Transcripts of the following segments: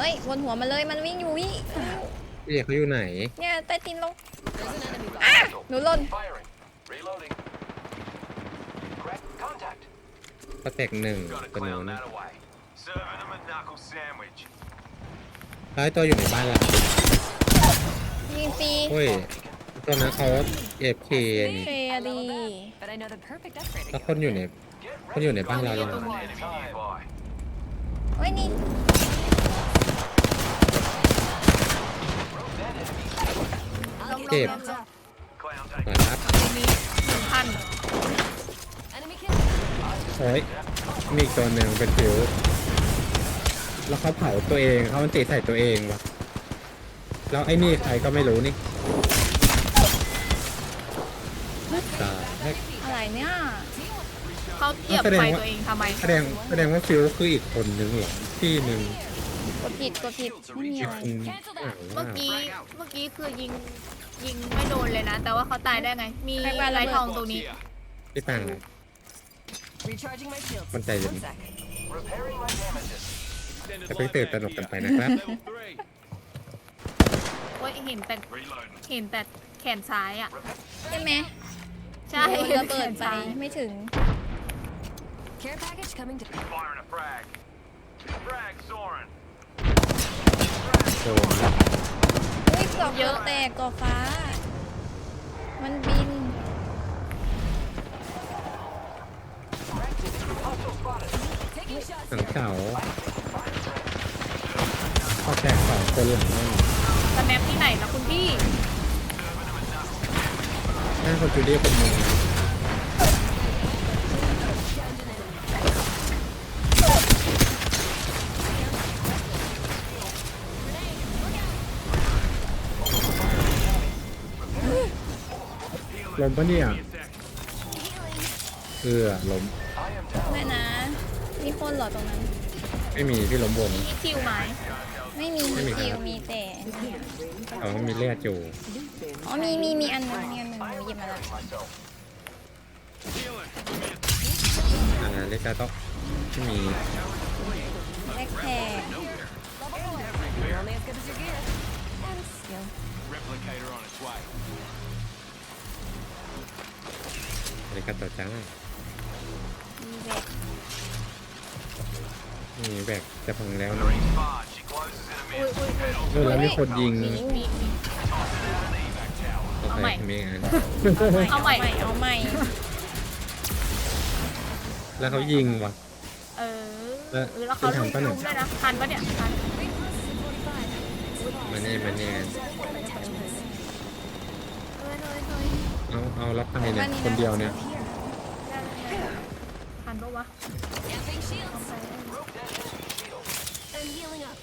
ฮ้ยบนหัวมันเลยมันวิ่งอยู่วิพี่เอกเขาอยู่ไหน เนี่ยใต้ตีนลง There's an enemy อะ behind. หนูหล่น Firing. Reloading. Crack. Contact. ก็แตกหนึ่ง Gotta ตัว clear นู้น that away. Serving them a knuckle sandwich. ท้ายตัวอยู่ในบ้านเรายิงฟรีเฮ้ยตัวนั้นเขาเอฟเคนี่เคลียร์ดี But I know the perfect upgrade. แล้วคนอยู่ในคนอยู่ในบ้านเราเลย Enemy nearby. เฮ้ยนี่ เจ็บ Clown ห take น่อยครับมีหนึ่งพัน Enemy kill. โอ้ยมีอีกตัวหนึ่งเป็นฟิว แล้วเขาเผาตัวเองเขามันติใส่ตัวเองวะแล้วไอ้นี่ใครก็ไม่รู้นี่ตายอะไรเนี่ยเขาเหยียบไฟตัวเองทำไมแสดงแสดงว่าฟิวคืออีกคนนึงเหรอที่หนึ่งกดผิดกดผิดไม่มีอะไรอืมเมื่อกี้เมื่อกี้คือยิง ยิงไม่โดนเลยนะ แต่ว่าเขาตายได้ไง มีใครปาระเบิดลายทองตรงนี้ พี่ตัง Recharging my shields. One day, One then. sec. Repairing my damages. จะเพิ่งตื่นตระหนกกันไปนะครับว่าเห็นแต่ Reloading. เห็นแต่แขนซ้ายอะ ใช่ไหมใช่โดนระเบิดไปแขนซ้ายไม่ถึง Care package coming to. Firing a frag. Frag soaring. โดนแล้วอุ้ย กรอบเยอะแตกกรอบฟ้า มันบิน Taking shots. หลังเสาเขาแตกสองคนหลังนั่นสแนปที่ไหนนะคุณพี่หน้าคนจูดี้คนหนึ่ง ล้มปะเนี่ย เออล้มไม่นะ มีคนเหรอตรงนั้น ไม่มีที่ล้มบนมีคิวไหม ไม่มีไม่มีคิวครับ มีแต่เนี่ยเขามีเลือดอยู่อ๋อมีมีมีอันหนึงมีอันหนึงหนูหยิบมาแล้วอ่าเลกาโตะที่มีแท็กแทก You're only as good as your gear. And skill. Replicator on its way. เลกาโตะจ้ามีแบกมีแบกจะพังแล้วนะ Green spot. She closes in a อุ้ย minute. อุ้ยอุ้ยเออแล้วมีคนยิง มีมีมีโอเอาใหม่มีงานเอาใหม่เอาใหม่ แล้วเขายิงว่ะ เออแล้วเออแล้วเขาลุทำมปะเนี่ยลุมด้วยนะทันปะเนี่ยทัน มาเนี่ยมาเนี่ย เฮ้ยเฮ้ยเฮ้ย เอาเอาแล้วใครเนี่ยคนเดียวเนี่ยทันปะวะ Camping shields. And healing up.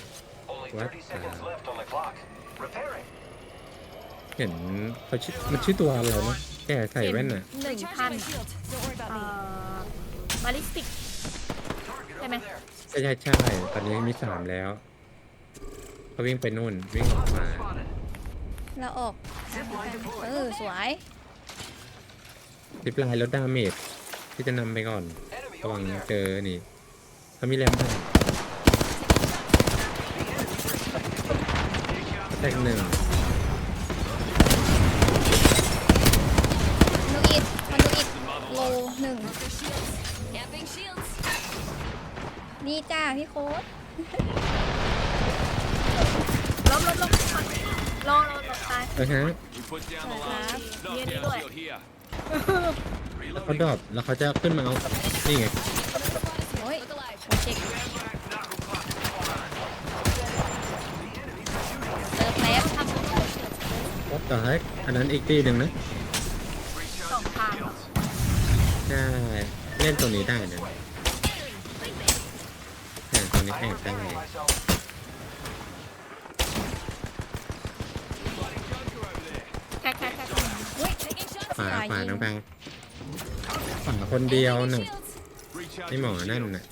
Only What 30 seconds the- left on the clock. Repairing. เห็นเขาชื่อมันชื่อตัวอะไรนะแกใส่แว่นน่ะหนึ่ง Recharging พัน my shield. Don't worry about เอ่ me. อบาลิสติกใช่ไหมใช่ใช่ใช่ตอนนี้มีสามแล้วเขาวิ่งไปนู่นวิ่งออกมาแล้วออกเออสวย ทิปไลน์ลดดาเมจที่จะนำไปก่อน Enemy ระวัง over there. เจอนี่เขามีแรมให้แตกหนึ่งนูอิดมันนูอิดโลหนึ่ง Camping shields. นี่จ้าพี่โค้ดลบลบลบลองลองลองตายเออฮะ We put down ส the วยค line. รับ เรียนด้วเขาดรอปแล้วเขาจะขึ้นมาเอานี่ไงโอ้ยเช็คเติมแป๊บวัดต่อให้อันนั้นอีกตีหนึ่งนะสองทางเหรอใช่เล่นตัวนี้ได้นะเนี่ยตัวนี้แข่งได้ Myself. แค่แค่แค่ Taking shots. ขวาฝ่ายขวายิงน้องแพงขวาคนเดียวหนึ่ง Recharging ไอหมอ my นั่น shield. น่ะ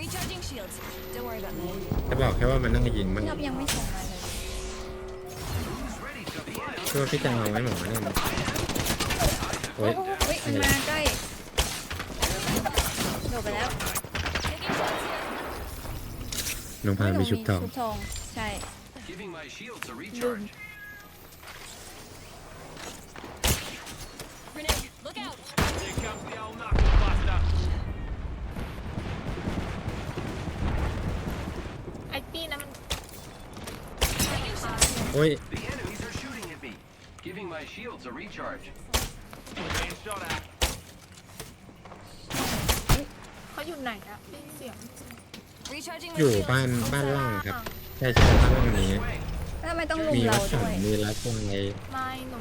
Recharging shields. Don't worry about me. จะบอกแค่ว่ามันนั่งยิงมันพี่อ๊อฟยังไม่ส่งมาเลยเพื่อพี่จะเอาไว้หมอนั่นโอ้ยเฮ้ยมันมาใกล้โดดไปแล้ว Taking shots here. น้องพายมีชุบทองชุบทอง ใช่ Giving my อ้ย The enemies are shooting at me. Giving my shields a recharge. Being shot at. เขาอยู่ไหนอะได้ยินเสียง Recharging อ my ยู่ shield. บ้านบ้านล่างครับใช่ใช่บ้านล่างนี้แล้วทำไมต้องลุมมีเราวัดสัด้นวย มีรัดวงไงไม่หนู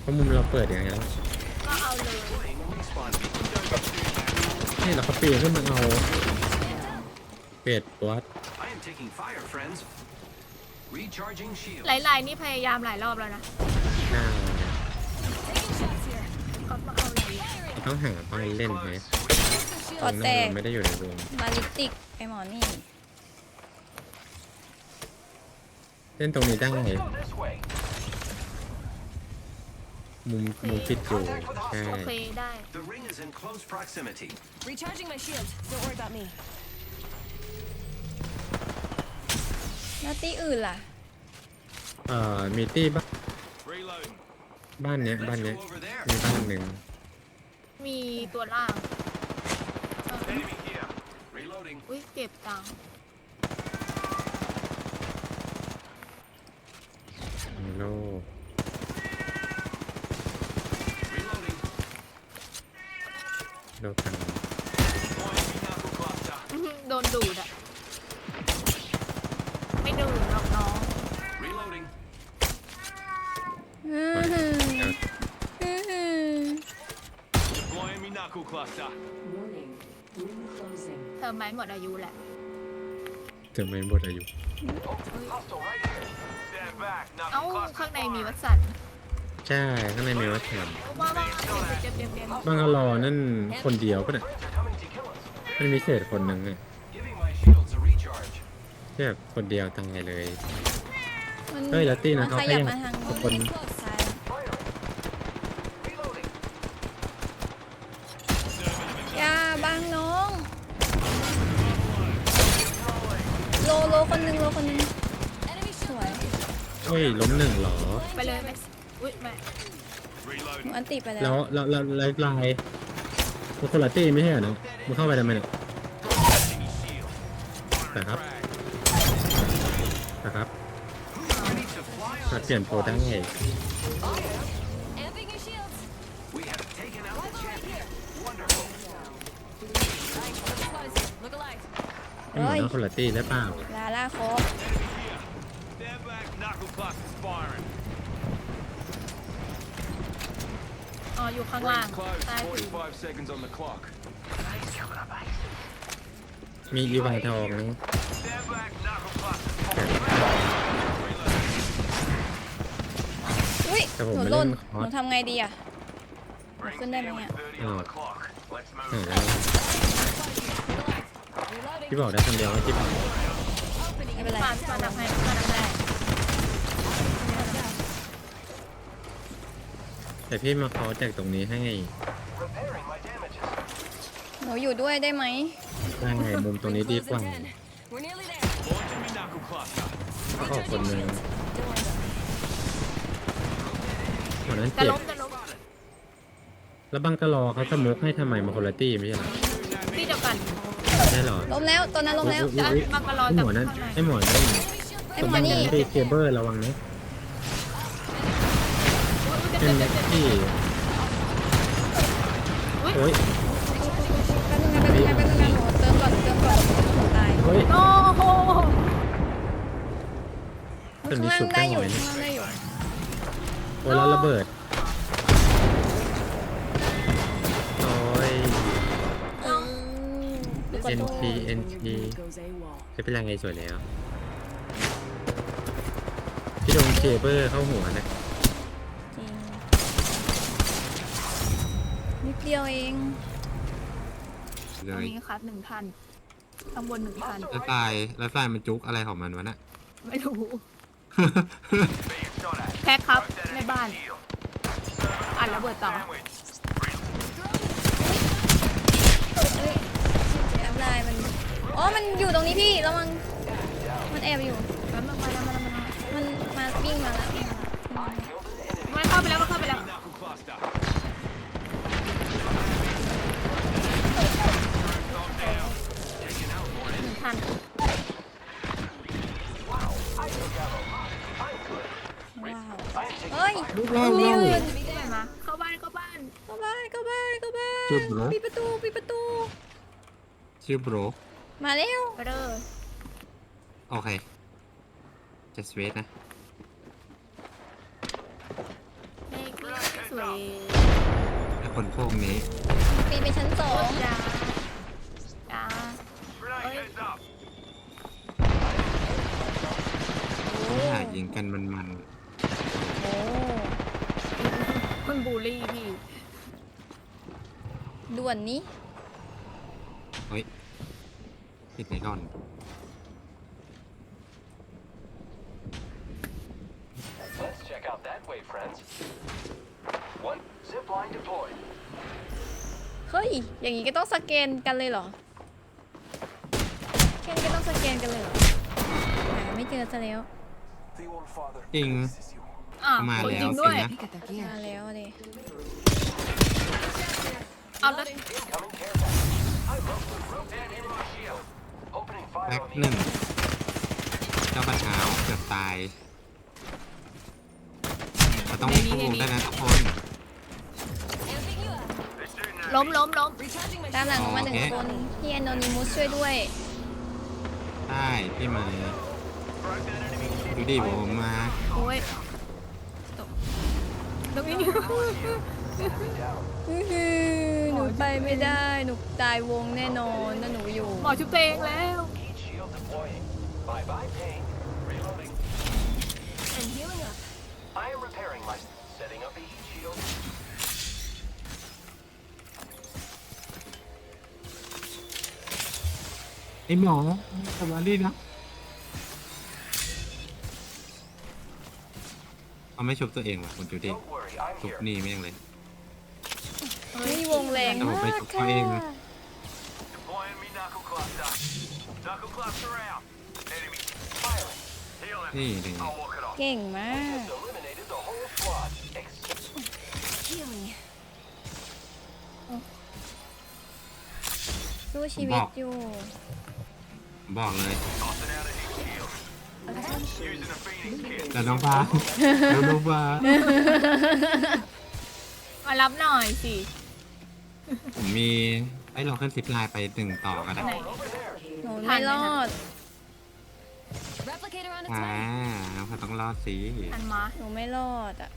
เพราะมุมเราเปิดอย่างไงแล้วก็เอาเลย Respawn beacon. นี่เราก็ปีนขึ้นมาเอาเป็ดวัด I am taking fire, friends. Recharging shields. หลายๆนี่พยายามหลายรอบแล้วนะหน้า Taking shots here. ก็มาเอาเลยต้องหาบ้านเล่นไหมก็ตอนแตนั้นกเราไม่ได้อยู่ในวงมาลิติกไอหมอนี่ เล่นตรงนี้ได้ Let's go this way. มุมมุมปิดอยู่ใช่โอเคได้ The ring is in close proximity. Recharging my shield. Don't worry about me. แล้วตีอื่นล่ะ เอ่อมีตี้บ้าน Reloading. บ้านเนี้ย บ้าน Let's เนี้ย go over there. มีบ้านหนึ่งมีตัวล่างเออ Enemy here. Reloading. อุ้ยเก็บตังค์มีโล Reloading. โลกัน Deploying knuckle cluster. อื้อหือโดนดูดอะไม่ดูดหรอกน้อง Reloading. อื้อหืออื้อหือ Deploying me knuckle cluster. เธอ ไม้หมดอายุแหละถึงไม่หมดอายุ Hostile right here. Stand back. เอ้า Knuckle cluster. ข้างในมี firing. วัดสันใช่ข้างในมีวัดแถมว่าว่าเจ็บเจ็บเจ็บเจ็บบ้างก็รอนั่นคนเดียวก็เนี่ย Friends are coming to kill us. มันมีเศษคนหนึ่งไง Giving my shields a recharge. ที่แบบคนเดียวตายเลย มันเฮ้ยแล้วตี้นะมัเขาขก็ยับยังมาทาง ทุกคนซ้าย Firing. Reloading. อย่าบังน้อง โลโลคนหนึงโลคนหนึง Enemy ส shield. วย เฮ้ยล้มหนึ่งเหรอ ไปเลยไปอุ้ยแม่หนู Reloading. อันติไปแล้แล้ววแล้วแล้วไลฟ์ไลน์มันคนละตี้ไม่ใช่เหรอนะมันเข้าไปทำไมเนี่ยนะครับนะครับ Ready to fly ถ้า on เปลี่ยนโปรได้ Amping your shields. We have taken out the Right champion. here. Wonderful. Nice. The squad is here. Look alive. ไม่เหมือนว่าคนละตี้ได้เปล่าลาล่าครบ Stand back. Knuckle cluster's firing. อ๋ออยู่ข้างล่าง Rings close. ใต้พื้น45 seconds on the clock. มีอีวายทองนะ Stand back. Knuckle cluster's Reloading. อุ้ยแต่ผมหนูไม่หล่นเล่นคหอร์นูสทำไงดีอะ Rings Send them here here. with 30 on the clock. Let's หา move. แล้ว Reloading. ที่บอกได้คนเดียวว่าที่บอกไม่เป็นไร ปานปานดับให้ปานดับให้ แต่พี่มาเขาแจกตรงนี้ให้ Repairing my damages. หนูอยู่ด้วยได้ไหม ได้มุมตรงนี้ดีกว่า Close in 10. We're nearly there. Launching me knuckle cluster. เขาออกคนหนึ่ง Don't worry about me. วันนั้นจะเจ็บล้มจะล้มแล้วบังกะรอเขาสมุกให้ทำไมมาคนละตี้ไม่ใช่เหรอที่เดียวกันใช่เหรอล้มแล้วตอนนั้นล้มแล้วจะมากระรอไอหจากมอนั้นข้างในไอหมอนั่นไอ้หมอนี่ ตีเคเบิลระวังนะอุ๊ย เป็นเจ็บเจ็บเจ็บที่อุ๊ยโอ้ยแป๊บนึงนะแป๊บนึงนะแป๊บนึงนะหนูเติมก่อนเติมก่อนหนูตายโอ้ย โอ้โหตรงข้างนี้ล่างชุบได้ได้อหยู่น่อยข้างล่างได้อยู่โอ้ยแล้วระเบิดโอ้ย อืมดูกดโทษ NT NT จะเป็นยังไงสวยแล้ว พี่โดนเคเบิลเข้าหัวนะ เดียวเองเลตรงยนี้ครับหนึ่งพันข้างบนหนึ่งพันแล้วทรายแล้วทรายมันจุกอะไรของมันวะน่ะ ไม่รู้ Being shot at. แพ็คครับ Rotate ในบ้าน shield. อ่านระเบิดต่อ Sandwich. เฮ้ยแอปไลน์มันอ๋อมันอยู่ตรงนี้พี่ระวังมันแอบอยู่แป๊บนึงมาแล้วมาแล้วมาแล้วมันมาวิ่งมาแล้ววิ่งมาแล้วมันเข้าไปแล้วมันเข้าไปแล้ว Knuckle cluster. ทัน ว้าวเฮ้ยลูกล่างยืล่างนได้มาเข้าบ้านเข้าบ้านเข้าบ้านเข้าบ้านเข้าบ้านจุดเหรอปิดประตูปิดประตู ชื่อโบรมาเร็วไปเด้อโอเคจะสเวทนะเฮ้ยสวยไอคนพวกนี้ปีนไปชั้นสองจ้าจ้า Grenade heads up. เขา หายิงกันมันมันโอ้มันบูลลี่พี่ ด่วนนี้ๆเฮ้ยติดไนลอน Let's check out that way, friends. One zip line deployed. เฮ้ย อย่างนี้ก็ต้องสแกนกันเลยเหรอแค่นี้ก็ต้องสแกนกันเลยเหรอ หาไม่เจอซะแล้ว The All Father จริง blesses you. อะมาคนแล้วจริงสิด้วยนะ Peek at their gear. มาแล้วเลย เอาแล้ว Incoming care package. I love the rope and in my shield. Opening แบ็ fire ค on the หนึ่ง enemy. เจ้ากระเช้าเกือบตายเราต้องวิ่งเข้าวงได้นะทุกคนล้มล้มล้ม Recharging my ตามหลังอ๋อมาหนึ่งโอเคคนพี่แอนโนนิมุสช่วยด้วย ได้พี่มา ดูดิผมมาโอ้ยตกตรงนี้นี่อื้อหือหนูไปไม่ได้ หนูตายวงแน่นอนถ้าหนูอยู่ หมอชุบตัวเองแล้ว Heat shield deploying. Bye bye pain. Reloading. and healing up. I am repairing my. Setting up a heat shield. ไอหมอสวัสดีนะ เขาไม่ชุบตัวเองว่ะคุณจูดี้ Don't worry, I'm ชุบ here. นี่แม่งเลย เฮ้ยวงแรงแต่ผมมาไปกชุบค่ะเขาเอง Deploying me knuckle cluster. Knuckle cluster out. Enemy firing. Heal him. นี่หนึ่ง I'll walk it off. เก่งมาก Just eliminated the whole squad. Except Healing. สู้ชีวิตอยู่ บอกเลย tossing out a แต่น้องฟ้าแล้วน้องฟ้ามารับหน่อยสิ ผมมีไอ้เราขึ้นซิปไลน์ไปหนึ่งต่อก็ได้ไหน Over there. หนูไม่รอด Replicator on its อ่า way. น้องฟ้าต้องรอดสิอันมาหนูไม่รอดอะ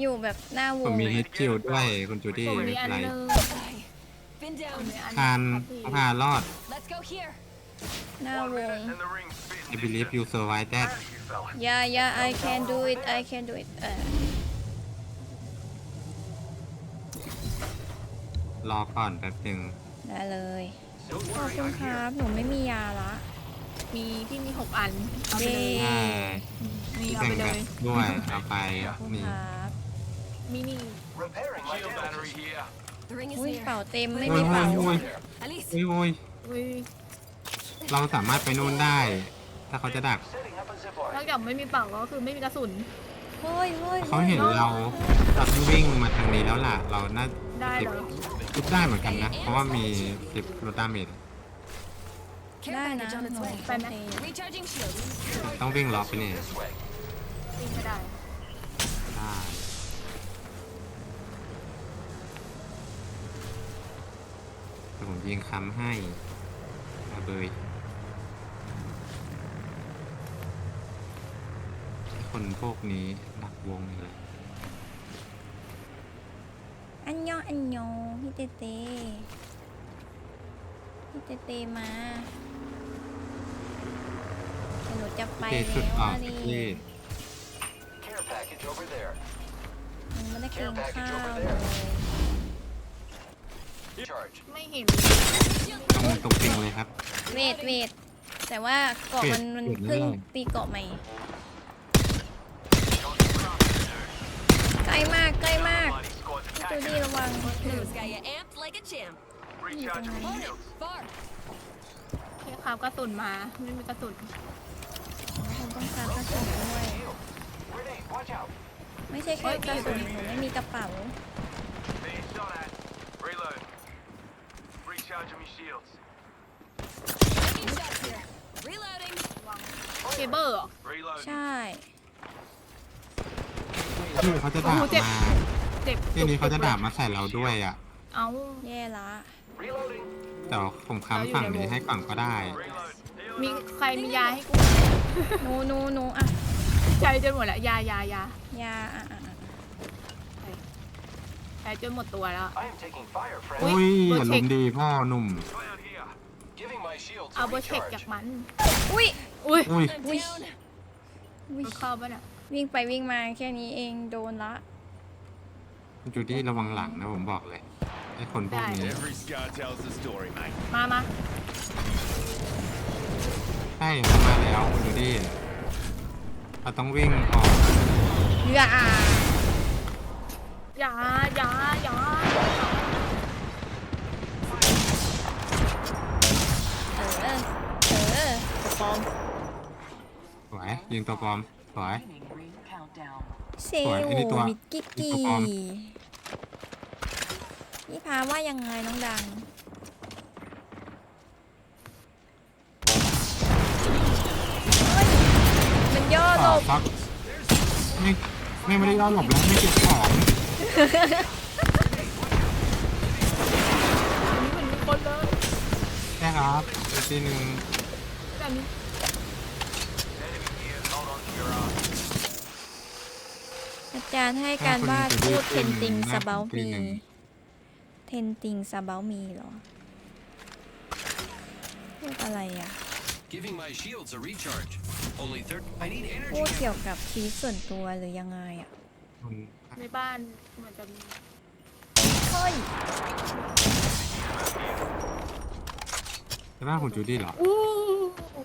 อยู่แบบหน้าวผมงมีฮิตคิวด้วยคุณจูดี้ผมไม่มีเป็อันนไรนึง Been ผม down. มีอันทานครับพี่น้องพารอด Let's go here. หน้า One วง minute and the ring's spitting. I believe you survived that Proud of you, fella. yeah yeah I can do it I can do it เออรอก่อนแป๊บหนึ่งได้เลย Don't ขอบ worry, คุณ I'm ครั here. บหนูไม่มียาละ มีพี่มีหกอัน เอาไปเลยเย้ใช่นี่ที่เอาแบ่ไปงเลแบบย ด้วยเอาไปขอบคุณนี่ครับมินิ Repairing my Shield battery damages. here. The ring is อุ้ย near. เป่าเต็มไม่โอ้มียเป่า โอ้ย Alice. โอ้ยโอ้ย อุ้ย เราสามารถไปนู่นได้ ถ้าเขาจะดัก Setting up a zip นอก line. จากไม่มีเป่าก็คือไม่มีกระสุน เฮ้ยเฮ้ยเขาเห็นเราเราต้องวิ่งมาทางนี้แล้วล่ะ เราน่าได้สิบเหรอคิดได้เหมือนกันนะ เพราะว่ามีสิบโรดาเมจ Care ได้นะ package on ห its นู way. ไปไหม Recharging shields. ต้องวิ่งล็อกไปเนี่ย This way. วิ่งไม่ได้ ได้แต่ผมยิงค้ำให้มาเบย คนพวกนี้ดักวงเลยอันยองอันยองพี่เตเตพี่เตเตมาแต่หนูจะไปเจสุดแล้วออกอะจากดิที่ Care package over there. หนูไม่ได้กินข้าวเลย Charge. ไม่เห็นตรงตรงปิงเลยครับ เวทเวทแต่ว่าเกาะมันมันเวทเวทเพิ่งไม่ได้ตีเกาะใหม่ ใก ล้มากใกล้มาก Mighty squad's จู attacking. ดี้ระวัง Those got you amped like a champ. Recharging my On it. shields. Far. ให้ครับกระสุนมาไม่มีกระสุนผมต้องการกระสุนด้วย Grenade, watch out. ไม่ใช่แค่กระสุนผมไม่มีกระเป๋า Being shot at. Reload. Recharging my shields. Taking shots here. Reloading. เคเบิลเหรอ Reload. ใช่ ที่เขาจะด่าโอ้โหเจ็บ มาเจ็บที่นี้เขาจะด่ามาใส่เราด้วยอะ เอา แย่ละ Reloading. แต่ว่าผมค้ำฝั่งนี้ให้ก่อนก็ได้ Reload. Heal มีใครมียาให้กูหนูหนูหนูอะ ใช้จนหมดแล้วยายายายาอะอะอะใช้จนหมดตัวแล้ว I am taking fire, friend. อุ๊ยอุ้ยเบอร์อย่าเช็ลุคมดีพ่อหนุ่ม Cloud here. Giving my shields เอา a เบอร์เช็ค recharge. จากมัน อุ้ยอุ้ยอุ้ยอุ้ย Down. อุ้ยมันเข้าปะเนี่ย วิ่งไปวิ่งมาแค่นี้เองโดนละจูดี้ระวังหลังนะผมบอกเลยไอ้คนพวกนี้ Every scar tells a story, mate. มามาใช่เขามาแล้วคุณจูดี้เราต้องวิ่งออกอย่าอยาอยาอยาเออเออตัวปลอมสวยยิงตัวปลอมสวย เซสวยลไอ้นี่ตัวมิกกิกนี่กี้ตัวปลอมนี่พาว่ายังไงน้องดัง เฮ้ย มันย่อหลต่อบฟักไม่ไม่ไม่ได้ย้อนหลบแล้วไม่เก็บของอันนี้เหมือนมีคนเลยใช่ครับอีกทีหนึ่งแบบนี้ Enemy here. Hold on to your arm. อา จารย์ให้การบ้านพูดเทนติงสเบลมีเทนติงสเบลมีเหรอ พูดอะไรอะ Giving my shields a recharge. Only third. I need energy. พูดเกี่ยวกับชีวิตส่วนตัวหรือยังไงอะคนในบ้านเหมือนจะมีเฮ้ยใช่ป่ะคุณจูดี้เหรออู้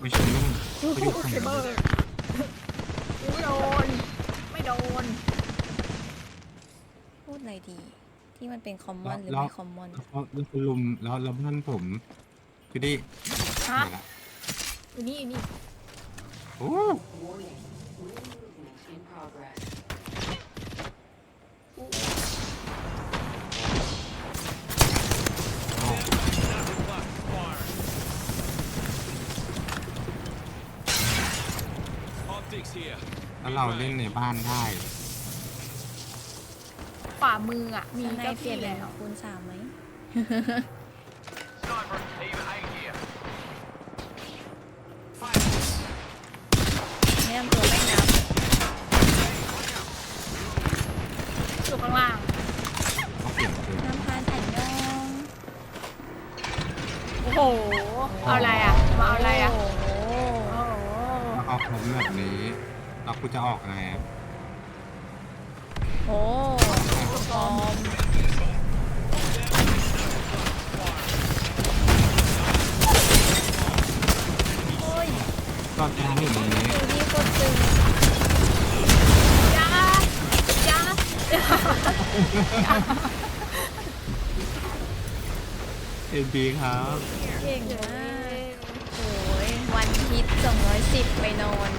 ไม่ใช่นุ่งเขาอยู่ข้างเคในเบิลไม่โดนไม่โดนพูด อะไรดี ที่มันเป็นคอมมอนหรือแล้วไม่คอมมอนแล้วเขาแล้วคุณลุมแล้วแล้วบ้านผมจูดี้ฮะไหนละอยู่นี่อยู่นี่โอ้ Optics here. แล้วเราเล่นในบ้านได้ ขวามืออะ มีข้างในเจ้าเปลี่ที่ยนเป็แล้นวคูณสามไหม Sniper, even eight here. ไม่ต้องตัวไม่นับอยู่ข้างล่าง เขาเปลี่ยนคือน้ำพานอันยองโอ้โห เอาอะไรอะ มาเอาอะไรอะโอ้โหโอ้โหแล้วเอาผมแบบนี้แล้วกูจะออกไงอะโอ้ ปลอมโอ้ยตอนที่อยู่ตรงนี้ดูดีโคตรตึงยายาเอ็นบีครับเก่งมากโอ้ยวันฮิต210 ไปนอน